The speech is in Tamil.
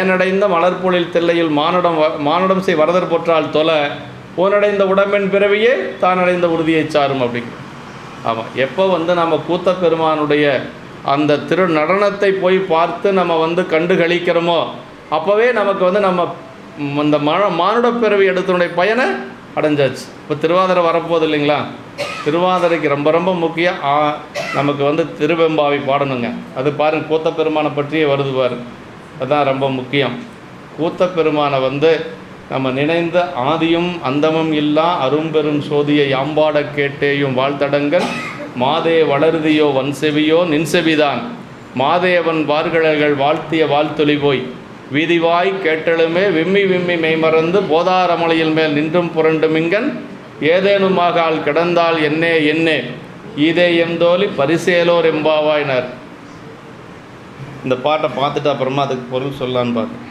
ஏனடைந்த மலர்பொழில் தில்லையில் மானுடம் வ- மானுடம் செய் வரதர் போற்றால் தொலை போனடைந்த உடம்பின் பிறவியே தான் அடைந்த உறுதியை சாரும் அப்படி. ஆமாம் எப்போ வந்து நம்ம கூத்த பெருமானுடைய அந்த திரு நடனத்தை போய் பார்த்து நம்ம வந்து கண்டு கழிக்கிறோமோ அப்போவே நமக்கு வந்து நம்ம அந்த இந்த மான மானுட பிறவி எடுத்தனுடைய பயனை அடைஞ்சாச்சு. இப்போ திருவாதிரை வரப்போகுது இல்லைங்களா? திருவாதிரைக்கு ரொம்ப ரொம்ப முக்கியம். நமக்கு வந்து திருவெம்பாவை பாடணுங்க. அது பாருங்கள் கூத்த பெருமானை பற்றியே வருது பாருங்கள் அதுதான் ரொம்ப முக்கியம். கூத்த பெருமானை வந்து நம்ம நினைந்த ஆதியும் அந்தமும் இல்லா அரும்பெரும் சோதியை யாம்பாட கேட்டேயும் வாழ்த்தடங்கள். மாதே வளருதியோ வன்செவியோ நின்செவிதான். மாதேவன் வார்கழல்கள் வாழ்த்திய வாழ்த்தொலி போய் வீதிவாய் கேட்டலுமே விம்மி விம்மி மெய்மறந்து போதாரமலையில் மேல் நின்றும் புரண்டுமிங்கன் ஏதேனுமாக ஆள் கிடந்தால் என்னே என்னே. ஈதே எந்தோலி பரிசேலோர் எம்பாவாயினர். இந்த பாட்டை பார்த்துட்டு அப்புறமா அதுக்கு பொருள் சொல்லலான்னு பார்த்தேன்.